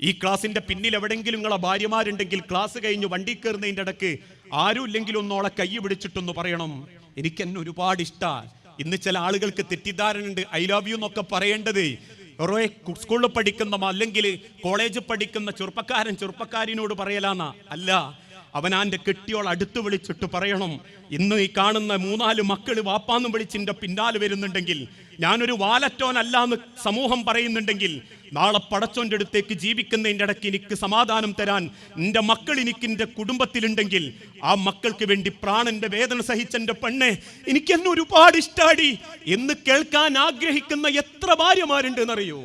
ഈ ക്ലാസിന്റെ പിന്നിൽ എവിടെങ്കിലും നിങ്ങളെ ഭാര്യമാരുണ്ടെങ്കിൽ ക്ലാസ് കഴിഞ്ഞ് വണ്ടി കയറുന്നതിന്റെ ഇടയ്ക്ക് ആരും ഇല്ലെങ്കിലും ഒന്നോളെ കൈ പിടിച്ചിട്ടൊന്ന് പറയണം. എനിക്ക് എന്നെ ഒരുപാട് ഇഷ്ടമാണ് ഇന്ന് ചില ആളുകൾക്ക് തെറ്റിദ്ധാരണയുണ്ട്. ഐ ലവ് യു എന്നൊക്കെ പറയേണ്ടത്. കുറേ സ്കൂളിൽ പഠിക്കുന്ന അല്ലെങ്കിൽ കോളേജിൽ പഠിക്കുന്ന ചെറുപ്പക്കാരൻ ചെറുപ്പക്കാരിനോട് പറയലാന്നാ. അല്ല അവനാന്റെ കെട്ടിയോൾ അടുത്ത് വിളിച്ചിട്ട് പറയണം ഇന്ന് ഈ കാണുന്ന മൂന്നാൽ മക്കൾ വാപ്പാന്നും വിളിച്ചിന്റെ പിന്നാലെ വരുന്നുണ്ടെങ്കിൽ ഞാനൊരു വാലറ്റോനല്ല എന്ന് സമൂഹം പറയുന്നുണ്ടെങ്കിൽ നാളെ പടച്ചോന്റെ അടുത്തേക്ക് ജീവിക്കുന്നതിന്റെ ഇടയ്ക്ക് എനിക്ക് സമാധാനം തരാൻ എന്റെ മക്കൾ എനിക്ക് എന്റെ കുടുംബത്തിലുണ്ടെങ്കിൽ ആ മക്കൾക്ക് വേണ്ടി പ്രാണന്റെ വേദന സഹിച്ചെന്റെ പെണ്ണെ എനിക്ക് എന്നെ ഒരുപാട് ഇഷ്ടാടി. എന്ന് കേൾക്കാൻ ആഗ്രഹിക്കുന്ന എത്ര ഭാര്യമാരുണ്ട് എന്നറിയോ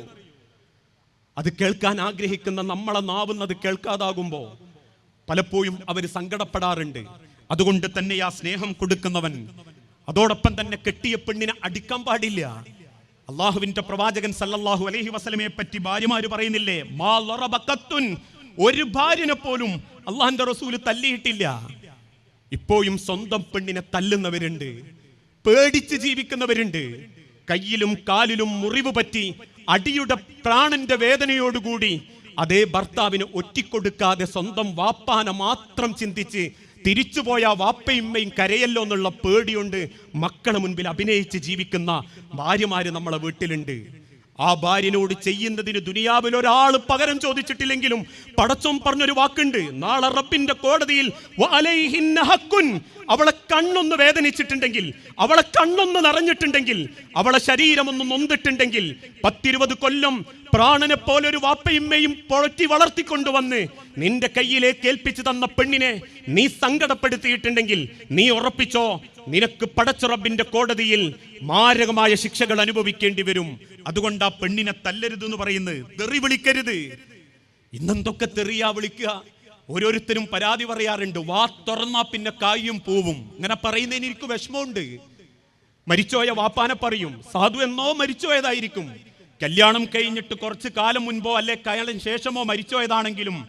അത് കേൾക്കാൻ ആഗ്രഹിക്കുന്ന നമ്മളെ നാവുന്നത് കേൾക്കാതാകുമ്പോൾ പലപ്പോഴും അവർ സങ്കടപ്പെടാറുണ്ട്. അതുകൊണ്ട് തന്നെ ആ സ്നേഹം കൊടുക്കുന്നവൻ അതോടൊപ്പം തന്നെ കെട്ടിയ പെണ്ണിനെ അടിക്കാൻ പാടില്ല. അള്ളാഹുവിന്റെ പ്രവാചകൻ സല്ലല്ലാഹു അലൈഹി വസലമയെ പറ്റി ഭാര്യമാര് പറയുന്നില്ലേ മാ ഒരു ഭാര്യനെ പോലും അള്ളാഹിന്റെ റസൂൽ തല്ലിയിട്ടില്ല. ഇപ്പോഴും സ്വന്തം പെണ്ണിനെ തല്ലുന്നവരുണ്ട് പേടിച്ച് ജീവിക്കുന്നവരുണ്ട്. കയ്യിലും കാലിലും മുറിവ് പറ്റി അടിയുടെ പ്രാണന്റെ വേദനയോടുകൂടി അതേ ഭർത്താവിന് ഒറ്റിക്കൊടുക്കാതെ സ്വന്തം വാപ്പാന മാത്രം ചിന്തിച്ച് തിരിച്ചുപോയ വാപ്പയുമ്മയും കരയല്ലോ എന്നുള്ള പേടിയുണ്ട്. മക്കളെ മുൻപിൽ അഭിനയിച്ച് ജീവിക്കുന്ന ഭാര്യമാര് നമ്മളെ വീട്ടിലുണ്ട്. ആ ഭാര്യനോട് ചെയ്യുന്നതിന് ദുനിയാവിൽ ഒരാൾ പകരം ചോദിച്ചിട്ടില്ലെങ്കിലും പടച്ചോൻ പറഞ്ഞൊരു വാക്കുണ്ട് നാളെ റബ്ബിന്റെ കോടതിയിൽ. അവളെ കണ്ണൊന്ന് വേദനിച്ചിട്ടുണ്ടെങ്കിൽ അവളെ കണ്ണൊന്ന് നിറഞ്ഞിട്ടുണ്ടെങ്കിൽ അവളെ ശരീരം നൊന്തിട്ടുണ്ടെങ്കിൽ പത്തിരുപത് കൊല്ലം പ്രാണനെ പോലെ ഒരു വാപ്പയുമ്മയും പൊഴറ്റി വളർത്തിക്കൊണ്ടുവന്ന് നിന്റെ കയ്യിലേക്ക് ഏൽപ്പിച്ചു തന്ന പെണ്ണിനെ നീ സങ്കടപ്പെടുത്തിയിട്ടുണ്ടെങ്കിൽ നീ ഉറപ്പിച്ചോ നിനക്ക് പടച്ചുറബിന്റെ കോടതിയിൽ മാരകമായ ശിക്ഷകൾ അനുഭവിക്കേണ്ടി വരും. അതുകൊണ്ട് ആ പെണ്ണിനെ തല്ലരുത് എന്ന് പറയുന്നത് തെറി വിളിക്കരുത്. ഇന്നെന്തൊക്കെ തെറിയാ വിളിക്കുക? ഓരോരുത്തരും പരാതി പറയാറുണ്ട്. വാ തുറന്നാ പിന്നെ കായും പൂവും. ഇങ്ങനെ പറയുന്നതിന് എനിക്ക് വിഷമമുണ്ട്. മരിച്ചോയ വാപ്പാനെ പറയും സാധു എന്നോ മരിച്ചോയതായിരിക്കും കല്യാണം കഴിഞ്ഞിട്ട് കുറച്ച് കാലം മുൻപോ അല്ലെ കയാളിന് ശേഷമോ മരിച്ചോയതാണെങ്കിലും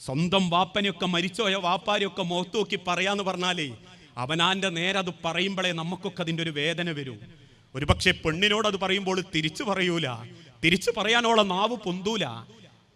സ്വന്തം വാപ്പനെയൊക്കെ മരിച്ചോയ വാപ്പാരെയൊക്കെ മുഖത്ത് നോക്കി പറയാന്ന് പറഞ്ഞാലേ അവനാന്റെ നേരെ അത് പറയുമ്പോഴേ നമുക്കൊക്കെ അതിന്റെ ഒരു വേദന വരും. ഒരുപക്ഷെ പെണ്ണിനോട് അത് പറയുമ്പോൾ തിരിച്ചു പറയൂല. തിരിച്ചു പറയാനോളെ നാവ് പൊന്തൂല.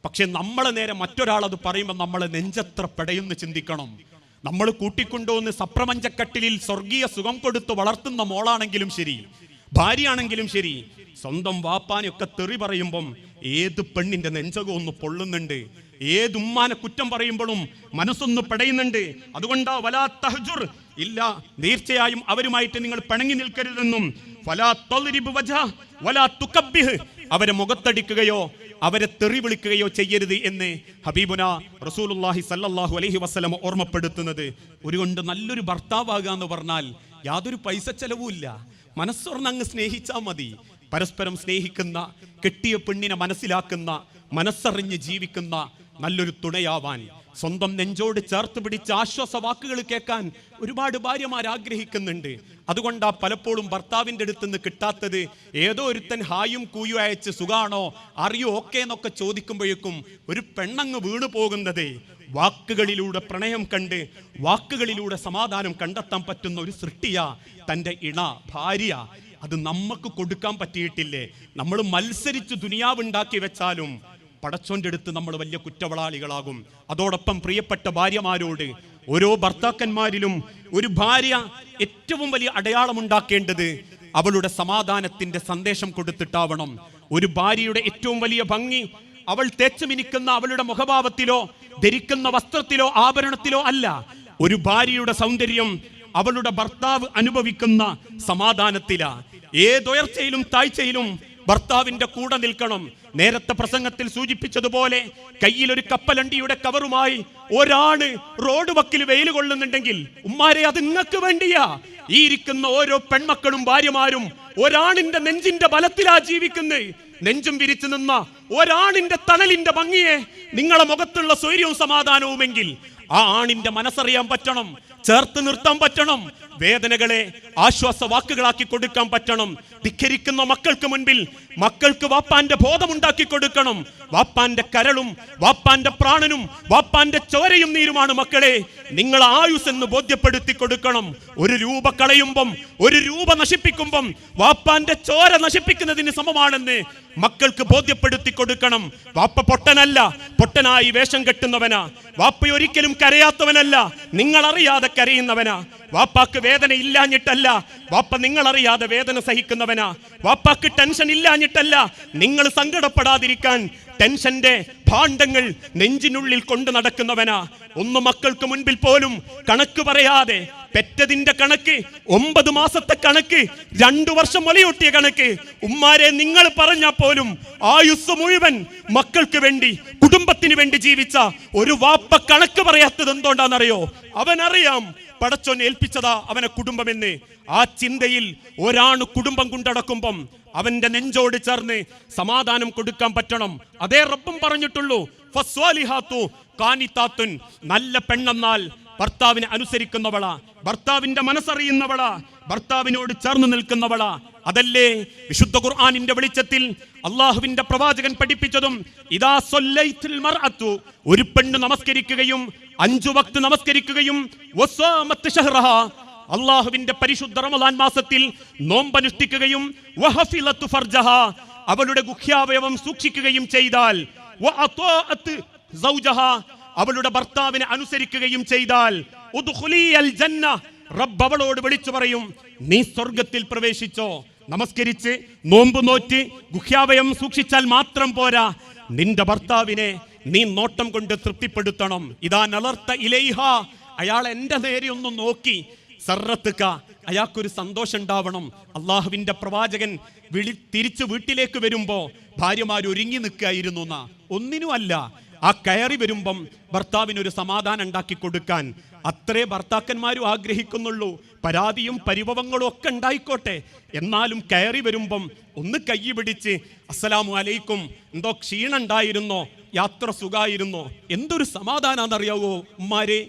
പക്ഷെ നമ്മളെ നേരെ മറ്റൊരാൾ അത് പറയുമ്പോൾ നമ്മളെ നെഞ്ചത്ര പെടയുന്ന് ചിന്തിക്കണം. നമ്മൾ കൂട്ടിക്കൊണ്ടുവന്ന് സപ്രമഞ്ചക്കട്ടിലിൽ സ്വർഗീയ സുഖം കൊടുത്ത് വളർത്തുന്ന മോളാണെങ്കിലും ശരി ഭാര്യയാണെങ്കിലും ശരി സ്വന്തം വാപ്പാനെയൊക്കെ തെറി പറയുമ്പം ഏത് പെണ്ണിന്റെ നെഞ്ചകം ഒന്ന് പൊള്ളുന്നുണ്ട്? ഏത് ഉമ്മാനെ കുറ്റം പറയുമ്പോഴും മനസ്സൊന്ന് പെടയുന്നുണ്ട്. അതുകൊണ്ടാ വലാ തഹജുർ. ഇല്ല തീർച്ചയായും അവരുമായിട്ട് നിങ്ങൾ പിണങ്ങി നിൽക്കരുതെന്നും. അവരെ മുഖത്തടിക്കുകയോ അവരെ തെറി വിളിക്കുകയോ ചെയ്യരുത് എന്ന് ഹബീബുന റസൂലുള്ളാഹി സല്ലാഹു അലഹി വസല്ലം ഓർമ്മപ്പെടുത്തുന്നത്. ഒരുകൊണ്ട് നല്ലൊരു ഭർത്താവാകുക എന്ന് പറഞ്ഞാൽ യാതൊരു പൈസ ചെലവുമില്ല മനസ്സോർന്ന് അങ്ങ് സ്നേഹിച്ചാൽ മതി. പരസ്പരം സ്നേഹിക്കുന്ന കെട്ടിയ പെണ്ണിനെ മനസ്സിലാക്കുന്ന മനസ്സറിഞ്ഞ് ജീവിക്കുന്ന നല്ലൊരു തുണയാവാൻ സ്വന്തം നെഞ്ചോട് ചേർത്ത് പിടിച്ച് ആശ്വാസ വാക്കുകൾ കേൾക്കാൻ ഒരുപാട് ഭാര്യമാർ ആഗ്രഹിക്കുന്നുണ്ട്. അതുകൊണ്ടാ പലപ്പോഴും ഭർത്താവിന്റെ അടുത്ത് നിന്ന് കിട്ടാത്തത് ഏതോ ഒരുത്തൻ ഹായും കൂയും അയച്ച് സുഖാണോ? അറിയോ? ഓക്കെ എന്നൊക്കെ ചോദിക്കുമ്പോഴേക്കും ഒരു പെണ്ണങ്ങ് വീണു പോകുന്നത്. വാക്കുകളിലൂടെ പ്രണയം കണ്ട് വാക്കുകളിലൂടെ സമാധാനം കണ്ടെത്താൻ പറ്റുന്ന ഒരു സൃഷ്ടിയ തന്റെ ഇണ ഭാര്യ. അത് നമുക്ക് കൊടുക്കാൻ പറ്റിയിട്ടില്ലേ? നമ്മൾ മത്സരിച്ച് ദുനിയാവുണ്ടാക്കി വെച്ചാലും പടച്ചോന്റെ അടുത്ത് നമ്മൾ വലിയ കുറ്റവളാളികളാകും. അതോടൊപ്പം പ്രിയപ്പെട്ട ഭാര്യമാരോട് ഓരോ ഭർത്താക്കന്മാരിലും ഒരു ഭാര്യ ഏറ്റവും വലിയ അടയാളമുണ്ടാക്കേണ്ടത് അവളുടെ സമാധാനത്തിന്റെ സന്ദേശം കൊടുത്തിട്ടാവണം. ഒരു ഭാര്യയുടെ ഏറ്റവും വലിയ ഭംഗി അവൾ തേച്ചു മിനിക്കുന്ന അവളുടെ മുഖഭാവത്തിലോ ധരിക്കുന്ന വസ്ത്രത്തിലോ ആഭരണത്തിലോ അല്ല. ഒരു ഭാര്യയുടെ സൗന്ദര്യം അവളുടെ ഭർത്താവ് അനുഭവിക്കുന്ന സമാധാനത്തിലാ. ഏതുയർച്ചയിലും താഴ്ചയിലും ഭർത്താവിന്റെ കൂടെ നിൽക്കണം. നേരത്തെ പ്രസംഗത്തിൽ സൂചിപ്പിച്ചതുപോലെ കയ്യിൽ ഒരു കപ്പലണ്ടിയുടെ കവറുമായി ഒരാൾ റോഡ് വക്കിൽ വെയിൽ കൊള്ളുന്നുണ്ടെങ്കിൽ ഉമ്മാരെ അത് നിങ്ങൾക്ക് വേണ്ടിയാ. ഈ ഇരിക്കുന്ന ഓരോ പെൺമക്കളും ഭാര്യമാരും ഒരാണിന്റെ നെഞ്ചിന്റെ ബലത്തിലാ ജീവിക്കുന്നത് നെഞ്ചും വിരിച്ചു നിന്ന ഒരാണിന്റെ തണലിന്റെ ഭംഗിയെ നിങ്ങളെ മുഖത്തുള്ള സ്വൈര്യവും സമാധാനവുമെങ്കിൽ ആ ആണിന്റെ മനസ്സറിയാൻ പറ്റണം. ചേർത്ത് നിർത്താൻ പറ്റണം. വേദനകളെ ആശ്വാസ വാക്കുകളാക്കി കൊടുക്കാൻ പറ്റണം. ധിക്കരിക്കുന്ന മക്കൾക്ക് മുൻപിൽ മക്കൾക്ക് വാപ്പാന്റെ ബോധമുണ്ടാക്കി കൊടുക്കണം. വാപ്പാന്റെ കരളും വാപ്പാന്റെ പ്രാണനും വാപ്പാന്റെ ചോരയും നീരുമാണ് മക്കളെ. നിങ്ങൾ ആയുസ് എന്ന് ബോധ്യപ്പെടുത്തി കൊടുക്കണം. ഒരു രൂപ കളയുമ്പം ഒരു രൂപ നശിപ്പിക്കുമ്പം വാപ്പാന്റെ ചോര നശിപ്പിക്കുന്നതിന് സമമാണെന്ന് മക്കൾക്ക് ബോധ്യപ്പെടുത്തി കൊടുക്കണം. വാപ്പ പൊട്ടനല്ല പൊട്ടനായി വേഷം കെട്ടുന്നവനാ. വാപ്പ ഒരിക്കലും കരയാത്തവനല്ല നിങ്ങൾ അറിയാതെ കരയുന്നവനാ. വാപ്പാക്ക് വേദന ഇല്ലാഞ്ഞിട്ടല്ല വാപ്പ നിങ്ങൾ അറിയാതെ വേദന സഹിക്കുന്നവനാ. വാപ്പാക്ക് ടെൻഷൻ ഇല്ലാഞ്ഞിട്ടല്ല നിങ്ങൾ സങ്കടപ്പെടാതിരിക്കാൻ ടെൻഷന്റെ ഭാണ്ഡങ്ങൾ നെഞ്ചിനുള്ളിൽ കൊണ്ടു നടക്കുന്നവനാ. ഒന്ന് മക്കൾക്ക് മുൻപിൽ പോലും കണക്ക് പറയാതെ പെറ്റതിന്റെ കണക്ക് ഒമ്പത് മാസത്തെ കണക്ക് രണ്ടു വർഷം മുലയൂട്ടിയ കണക്ക്. ഉമ്മാരെ നിങ്ങൾ പറഞ്ഞാൽ പോലും ആയുസ് മുഴുവൻ മക്കൾക്ക് വേണ്ടി കുടുംബത്തിന് വേണ്ടി ജീവിച്ച ഒരു വാപ്പ കണക്ക് പറയാത്തത് എന്തുകൊണ്ടാണെന്നറിയോ? അവനറിയാം പടച്ചോൻ ഏൽപ്പിച്ചതാ അവനെ കുടുംബമെന്ന്. ആ ചിന്തയിൽ ഒരാണ് കുടുംബം കൊണ്ടടക്കുമ്പം അവന്റെ നെഞ്ചോട് ചേർന്ന് സമാധാനം കൊടുക്കാൻ പറ്റണം. അതേ റബ്ബും പറഞ്ഞിട്ടുള്ളൂ നല്ല പെണ്ണെന്നാൽ ഭർത്താവിനെ അനുസരിക്കുന്നവളാ ഭർത്താവിന്റെ മനസ്സറിയുന്നവളാ ഭർത്താവിനോട് ചേർന്ന് നിൽക്കുന്നവളാ. അതല്ലേ? വിശുദ്ധ ഖുർആാനിന്റെ വെളിച്ചത്തിൽ അള്ളാഹുവിന്റെ പ്രവാചകൻ പഠിപ്പിച്ചതും ഇതാ മർഅത്തു ഒരു പെണ്ണ് നമസ്കരിക്കുകയും അഞ്ചു വക്ത് നമസ്കരിക്കുകയും അള്ളാഹുവിന്റെ പരിശുദ്ധ റമദാൻ മാസത്തിൽ നോമ്പനുഷ്ഠിക്കുകയും അവളുടെ ഗുഹ്യാവയവം സൂക്ഷിക്കുകയും ചെയ്താൽ അവളുടെ ഭർത്താവിനെ അനുസരിക്കുകയും ചെയ്താൽ റബ്ബ് അവളോട് വിളിച്ചു പറയും നീ സ്വർഗത്തിൽ പ്രവേശിച്ചോ? നമസ്കരിച്ച് നോമ്പ് നോറ്റ് ഗുഹ്യാവയം സൂക്ഷിച്ചാൽ മാത്രം പോരാ. നിന്റെ ഭർത്താവിനെ നീ നോട്ടം കൊണ്ട് തൃപ്തിപ്പെടുത്തണം. ഇതാ നളർത്ത ഇലൈഹ. അയാൾ എന്റെ നേരെ ഒന്ന് നോക്കി. സർറത്തുക്ക അയാൾക്കൊരു സന്തോഷം ഉണ്ടാവണം അള്ളാഹുവിന്റെ പ്രവാചകൻ വിളി തിരിച്ചു വീട്ടിലേക്ക് വരുമ്പോൾ ഭാര്യമാർ ഒരുങ്ങി നിൽക്കുകയായിരുന്നു എന്നാ ആ കയറി വരുമ്പം ഭർത്താവിനൊരു സമാധാനം ഉണ്ടാക്കി കൊടുക്കാൻ അത്രേ ഭർത്താക്കന്മാരും ആഗ്രഹിക്കുന്നുള്ളൂ. പരാതിയും പരിഭവങ്ങളും ഒക്കെ ഉണ്ടായിക്കോട്ടെ. എന്നാലും കയറി വരുമ്പം ഒന്ന് കൈ പിടിച്ച് അസ്സലാമു അലൈക്കും എന്തോ ക്ഷീണുണ്ടായിരുന്നോ യാത്ര സുഖായിരുന്നോ? എന്തൊരു സമാധാനാന്നറിയാവോ ഉമ്മാരെ?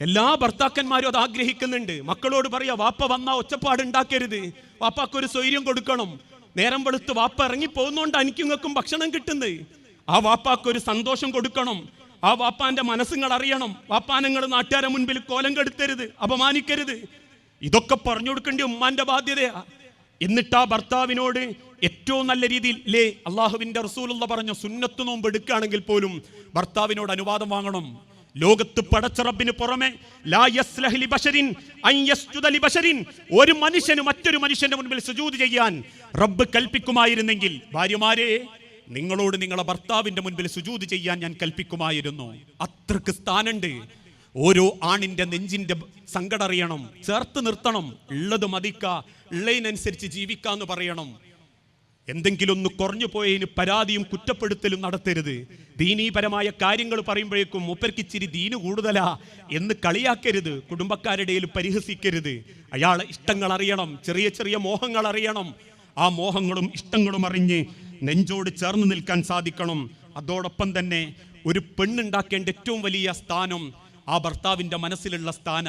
എല്ലാ ഭർത്താക്കന്മാരും അത് ആഗ്രഹിക്കുന്നുണ്ട്. മക്കളോട് പറയാ വാപ്പ വന്നാ ഒച്ചപ്പാട് ഉണ്ടാക്കരുത്. വാപ്പാക്കൊരു സ്വൈര്യം കൊടുക്കണം. നേരം വെളുത്ത് വാപ്പ ഇറങ്ങി പോകുന്നോണ്ട് എനിക്കും ഭക്ഷണം കിട്ടുന്നത്. ആ വാപ്പാക്കൊരു സന്തോഷം കൊടുക്കണം. ആ വാപ്പാന്റെ മനസ്സുകൾ അറിയണം. വാപ്പാനങ്ങൾ നാട്ടുകാരെ മുൻപിൽ കോലം കെടുത്തരുത് അപമാനിക്കരുത്. ഇതൊക്കെ പറഞ്ഞു കൊടുക്കേണ്ടി ഉമ്മാന്റെ ബാധ്യതയാ എന്നിട്ട് ആ ഭർത്താവിനോട് ഏറ്റവും നല്ല രീതിയിൽ ലേ അള്ളാഹുവിന്റെ റസൂലുള്ള പറഞ്ഞ സുന്നത്ത് നോമ്പ് എടുക്കുകയാണെങ്കിൽ പോലും ഭർത്താവിനോട് അനുവാദം വാങ്ങണം. ലോകത്ത് പടച്ചറബിന് പുറമെ ഒരു മനുഷ്യന് മറ്റൊരു മനുഷ്യന്റെ മുൻപിൽ സുജൂത് ചെയ്യാൻ റബ്ബ് കൽപ്പിക്കുമായിരുന്നെങ്കിൽ ഭാര്യമാരെ നിങ്ങളോട് നിങ്ങളെ ഭർത്താവിന്റെ മുൻപിൽ സുജൂദ് ചെയ്യാൻ ഞാൻ കൽപ്പിക്കുമായിരുന്നു. അത്രയ്ക്ക് സ്ഥാനുണ്ട് ഓരോ ആണിന്റെ നെഞ്ചിന്റെ സങ്കടം അറിയണം. ചേർത്ത് നിർത്തണം. ഉള്ളത് മതിക്ക. ഉള്ളതിനനുസരിച്ച് ജീവിക്കാന്ന് പറയണം. എന്തെങ്കിലും ഒന്ന് കുറഞ്ഞു പോയതിന് പരാതിയും കുറ്റപ്പെടുത്തലും നടത്തരുത്. ദീനീപരമായ കാര്യങ്ങൾ പറയുമ്പോഴേക്കും മൂപ്പർക്ക് ദീന് കൂടുതലാ എന്ന് കളിയാക്കരുത്. കുടുംബക്കാരുടെ ഇടയിൽ പരിഹസിക്കരുത്. അയാളെ ഇഷ്ടങ്ങൾ അറിയണം. ചെറിയ ചെറിയ മോഹങ്ങൾ അറിയണം. ആ മോഹങ്ങളും ഇഷ്ടങ്ങളും അറിഞ്ഞ് നെഞ്ചോട് ചേർന്ന് നിൽക്കാൻ സാധിക്കണം. അതോടൊപ്പം തന്നെ ഒരു പെണ്ണുണ്ടാക്കേണ്ട ഏറ്റവും വലിയ സ്ഥാനം ആ ഭർത്താവിന്റെ മനസ്സിലുള്ള സ്ഥാന.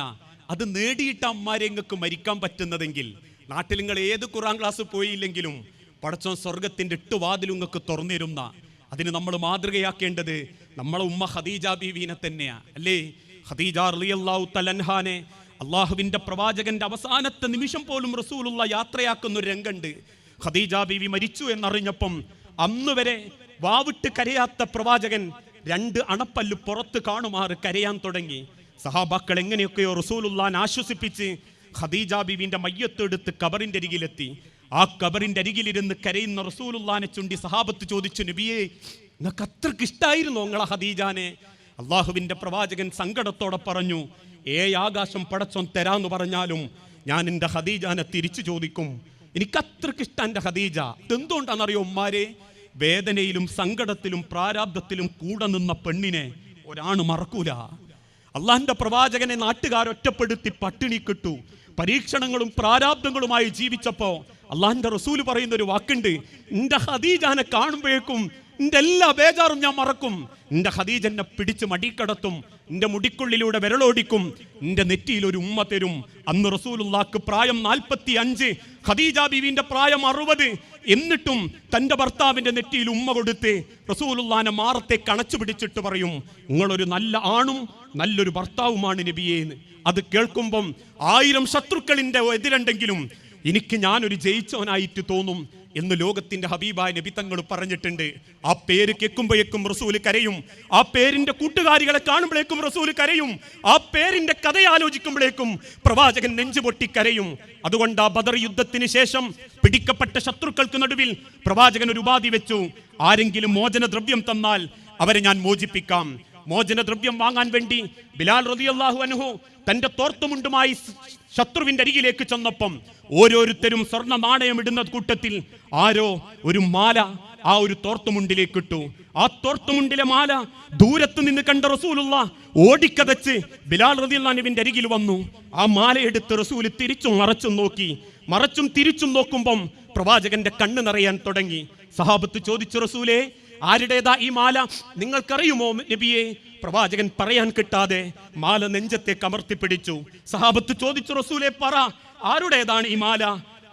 അത് നേടിയിട്ട് അമ്മാരെങ്ങൾക്ക് മരിക്കാൻ പറ്റുന്നതെങ്കിൽ നാട്ടിൽ നിങ്ങൾ ഏത് ഖുറാൻ ക്ലാസ് പോയില്ലെങ്കിലും പടച്ചോൻ സ്വർഗത്തിന്റെ എട്ട് വാതിലുങ്ങൾക്ക് തുറന്നിരുന്ന. അതിന് നമ്മൾ മാതൃകയാക്കേണ്ടത് നമ്മളെ ഉമ്മ ഖദീജ ബീവീനെ തന്നെയാണ് അല്ലേ? ഖദീജ റളിയല്ലാഹു തലൻഹാനെ അള്ളാഹുവിന്റെ പ്രവാചകന്റെ അവസാനത്തെ നിമിഷം പോലും റസൂലുള്ള യാത്രയാക്കുന്ന ഒരു രംഗണ്ട്. ഖദീജ ബീവി മരിച്ചു എന്നറിഞ്ഞപ്പം അന്നുവരെ വാവിട്ട് കരയാത്ത പ്രവാചകൻ രണ്ട് അണപ്പല്ല് പുറത്ത് കാണുമാറ് കരയാൻ തുടങ്ങി. സഹാബാക്കൾ എങ്ങനെയൊക്കെയോ റസൂലുള്ളാൻ ആശ്വസിപ്പിച്ച് ഖദീജ ബീവിന്റെ മയ്യത്തെടുത്ത് കബറിന്റെ അരികിലെത്തി. ആ കബറിന്റെ അരികിലിരുന്ന് കരയുന്ന റസൂലുള്ളാനെ ചുണ്ടി സഹാബത്ത് ചോദിച്ചു നബിയെ നിങ്ങൾക്ക് അത്രയ്ക്ക് ഇഷ്ടായിരുന്നു നിങ്ങളെ ഖദീജാനെ? അള്ളാഹുവിന്റെ പ്രവാചകൻ സങ്കടത്തോടെ പറഞ്ഞു ഏ ആകാശം പടച്ചോൻ തരാന്ന് പറഞ്ഞാലും ഞാൻ എന്റെ ഹദീജാനെ തിരിച്ചു ചോദിക്കും. എനിക്ക് അത്രയ്ക്ക് ഇഷ്ടം എന്റെ ഖദീജ. ഇതെന്തുകൊണ്ടാണെന്നറിയോ ഉമ്മാരെ? വേദനയിലും സങ്കടത്തിലും പ്രാരാബ്ദത്തിലും കൂടെ നിന്ന പെണ്ണിനെ ഒരാണ് മറക്കൂല. അള്ളാഹിന്റെ പ്രവാചകനെ നാട്ടുകാർ ഒറ്റപ്പെടുത്തി പട്ടിണി കിട്ടു. പരീക്ഷണങ്ങളും പ്രാരാബ്ദങ്ങളുമായി ജീവിച്ചപ്പോ അള്ളാഹിന്റെ റസൂൽ പറയുന്ന ഒരു വാക്കുണ്ട് എന്റെ ഹദീജാനെ കാണുമ്പോഴേക്കും എന്റെ എല്ലാ ബേജാറും ഞാൻ മറക്കും. എന്റെ ഹദീജനെ പിടിച്ച് മടിക്കടത്തും. എന്റെ മുടിക്കുള്ളിലൂടെ വിരളോടിക്കും എന്റെ നെറ്റിയിൽ ഒരു ഉമ്മ തരും. അന്ന് റസൂലുള്ളാക്ക് പ്രായം നാൽപ്പത്തി അഞ്ച് ഖദീജ ബിവിന്റെ പ്രായം അറുപത്. എന്നിട്ടും തന്റെ ഭർത്താവിന്റെ നെറ്റിയിൽ ഉമ്മ കൊടുത്ത് റസൂലുള്ളാനെ മാറത്തെ കണച്ചു പിടിച്ചിട്ട് പറയും നിങ്ങളൊരു നല്ല ആണും നല്ലൊരു ഭർത്താവുമാണ് നബിയേന്ന് അത് കേൾക്കുമ്പം ആയിരം ശത്രുക്കളിന്റെ എതിരുണ്ടെങ്കിലും എനിക്ക് ഞാനൊരു ജയിച്ചവനായിട്ട് തോന്നും എന്ന് ലോകത്തിന്റെ ഹബീബായ നബി തങ്ങൾ പറഞ്ഞിട്ടുണ്ട്. ആ പേര് കേൾക്കുമ്പോഴേക്കും റസൂൽ കരയും. ആ പേരിന്റെ കൂട്ടുകാരികളെ കാണുമ്പോഴേക്കും റസൂൽ കരയും. ആ പേരിന്റെ കഥ ആലോചിക്കുമ്പോഴേക്കും പ്രവാചകൻ നെഞ്ചുപൊട്ടി കരയും. അതുകൊണ്ട് ആ ബദർ യുദ്ധത്തിന് ശേഷം പിടിക്കപ്പെട്ട ശത്രുക്കൾക്ക് നടുവിൽ പ്രവാചകൻ ഒരു ഉപാധി വെച്ചു. ആരെങ്കിലും മോചന ദ്രവ്യം തന്നാൽ അവരെ ഞാൻ മോചിപ്പിക്കാം. മോചനദ്രവ്യം വാങ്ങാൻ വേണ്ടി ബിലാൽ റളിയല്ലാഹു അനുഹു തന്റെ തോർത്തുമുണ്ടുമായി ശത്രുവിന്റെ അരികിലേക്ക് ചെന്നപ്പം ഓരോരുത്തരും സ്വർണ നാണയം ഇടുന്ന കൂട്ടത്തിൽ ആരോ ഒരു മാല ആ ഒരു തോർത്തുമുണ്ടിലേക്ക് ഇട്ടു ആ തോർത്തുമുണ്ടിലെ മാല ദൂരത്ത് നിന്ന് കണ്ട റസൂലുള്ള ഓടിക്കതച്ച് ബിലാൽ റതിയുള്ളാനുവിന്റെ അരികിൽ വന്നു. ആ മാല എടുത്ത് റസൂൽ തിരിച്ചും മറച്ചും നോക്കി. മറച്ചും തിരിച്ചും നോക്കുമ്പം പ്രവാചകന്റെ കണ്ണ് നിറയാൻ തുടങ്ങി. സഹാബത്ത് ചോദിച്ചു റസൂലേ ആരുടേതാ ഈ മാല? നിങ്ങൾക്കറിയുമോ നബിയെ? പ്രവാചകൻ പറയാൻ കിട്ടാതെ മാല നെഞ്ചത്തെ കമർത്തി പിടിച്ചു സഹാബത്ത് ചോദിച്ചു റസൂലെ പറ ആരുടേതാണ് ഈ മാല?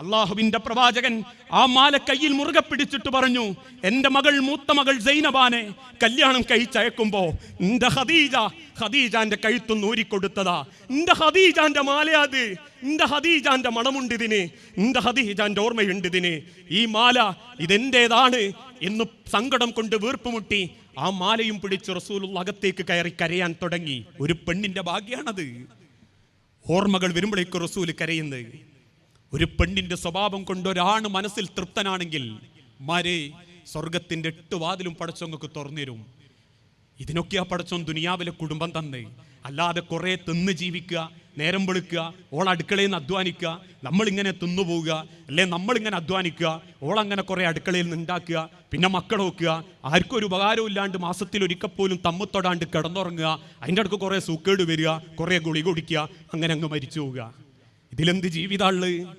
അള്ളാഹുവിന്റെ പ്രവാചകൻ ആ മാല കയ്യിൽ മുറുകെ പിടിച്ചിട്ട് പറഞ്ഞു എന്റെ മകൾ മൂത്ത മകൾ സൈനബാനെ കല്യാണം കഴിച്ചയക്കുമ്പോ എന്റെ ഖദീജ ഹദീജാന്റെ കഴുത്തു നൂരിക്കൊടുത്തതാ എന്റെ ഹദീജാന്റെ മാലയാത് എന്റെ ഹദീജാന്റെ മണമുണ്ട് ഇതിന് എന്റെ ഹദീജാന്റെ ഓർമ്മയുണ്ട് ഇതിന്. ഈ മാല ഇതെന്റേതാണ്? എന്ന് സങ്കടം കൊണ്ട് വീർപ്പുമുട്ടി ആ മാലയും പിടിച്ച് റസൂലുള്ള അകത്തേക്ക് കയറി കരയാൻ തുടങ്ങി. ഒരു പെണ്ണിന്റെ ഭാഗ്യാണത്. ഓർമ്മകൾ വരുമ്പോഴേക്ക് റസൂൽ കരയുന്നത്. ഒരു പെണ്ണിന്റെ സ്വഭാവം കൊണ്ട് ഒരാണ് മനസ്സിൽ തൃപ്തനാണെങ്കിൽ മാരെ സ്വർഗത്തിന്റെ എട്ട് വാതിലും പടച്ചോങ്ങൾക്ക് തുറന്നിരും. ഇതിനൊക്കെയാ പടച്ചോൻ ദുനിയാവിലെ കുടുംബം തന്നെ. അല്ലാതെ കുറെ തിന്ന് ജീവിക്കുക നേരം വെളുക്കുക ഓൾ അടുക്കളയിൽ നിന്ന് അധ്വാനിക്കുക നമ്മളിങ്ങനെ തിന്നുപോവുക അല്ലെ നമ്മളിങ്ങനെ അധ്വാനിക്കുക ഓളങ്ങനെ കുറെ അടുക്കളയിൽ നിന്ന് ഉണ്ടാക്കുക പിന്നെ മക്കൾ നോക്കുക ആർക്കും ഒരു ഉപകാരവും ഇല്ലാണ്ട് മാസത്തിൽ ഒരിക്കൽ പോലും തമ്മുത്തൊടാണ്ട് കിടന്നുറങ്ങുക അതിന്റെ അടുക്ക് കുറേ സൂക്കേട് വരിക കുറേ ഗുളി കുടിക്കുക അങ്ങനെ അങ്ങ് മരിച്ചു പോവുക. ഇതിലെന്ത് ജീവിതമുള്ളു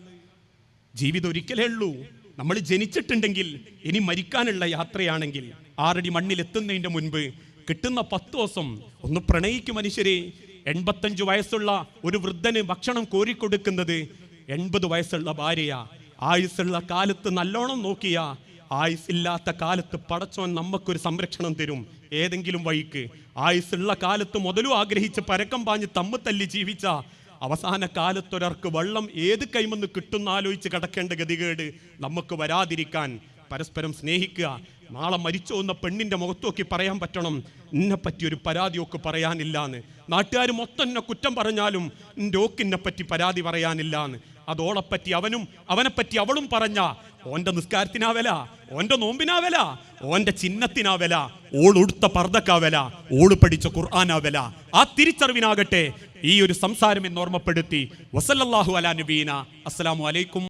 ജീവിതം ഒരിക്കലേ ഉള്ളൂ നമ്മൾ ജനിച്ചിട്ടുണ്ടെങ്കിൽ ഇനി മരിക്കാനുള്ള യാത്രയാണെങ്കിൽ ആറടി മണ്ണിലെത്തുന്നതിന്റെ മുൻപ് കിട്ടുന്ന പത്ത് ദിവസം ഒന്ന് പ്രണയിക്കും മനുഷ്യരെ. എൺപത്തഞ്ച് വയസ്സുള്ള ഒരു വൃദ്ധന് ഭക്ഷണം കോരിക്കൊടുക്കുന്നത് എൺപത് വയസ്സുള്ള ഭാര്യയാ. ആയുസ്സുള്ള കാലത്ത് നല്ലോണം നോക്കിയ. ആയുസ്സില്ലാത്ത കാലത്ത് പടച്ചോൻ നമുക്കൊരു സംരക്ഷണം തരും. ഏതെങ്കിലും വഴിക്ക് ആയുസ്സുള്ള കാലത്ത് മുതലും ആഗ്രഹിച്ച് പരക്കം പാഞ്ഞ് തമ്മ് തല്ലി ജീവിച്ച. അവസാന കാലത്തൊരർക്ക് വെള്ളം ഏത് കൈമെന്ന് കിട്ടുന്ന ആലോചിച്ച് കിടക്കേണ്ട ഗതികേട് നമുക്ക് വരാതിരിക്കാൻ പരസ്പരം സ്നേഹിക്കുക. നാളെ മരിച്ചു എന്ന പെണ്ണിന്റെ മുഖത്തോക്കി പറയാൻ പറ്റണം. എന്നെ ഒരു പരാതിയൊക്കെ പറയാനില്ലാന്ന്. നാട്ടുകാർ മൊത്തം എന്നെ കുറ്റം പറഞ്ഞാലും എന്റെ ഓക്കിനെ പറ്റി പരാതി പറയാനില്ലാന്ന്. അതോളെപ്പറ്റി അവനും അവനെപ്പറ്റി അവളും പറഞ്ഞ ഓന്റെ നിസ്കാരത്തിനാ വില ഓന്റെ നോമ്പിനാ വില ഓന്റെ ചിഹ്നത്തിനാ വില ഓൾ ഉടുത്ത പർദ്ദക്കാ വില ഓൾ പഠിച്ച ഖുർആാനാ വില ആ തിരിച്ചറിവിനാകട്ടെ ഈ ഒരു സംസാരം എന്ന് ഓർമ്മപ്പെടുത്തി. വസല്ലല്ലാഹു അലാ നബീന. അസ്സലാമു അലൈക്കും.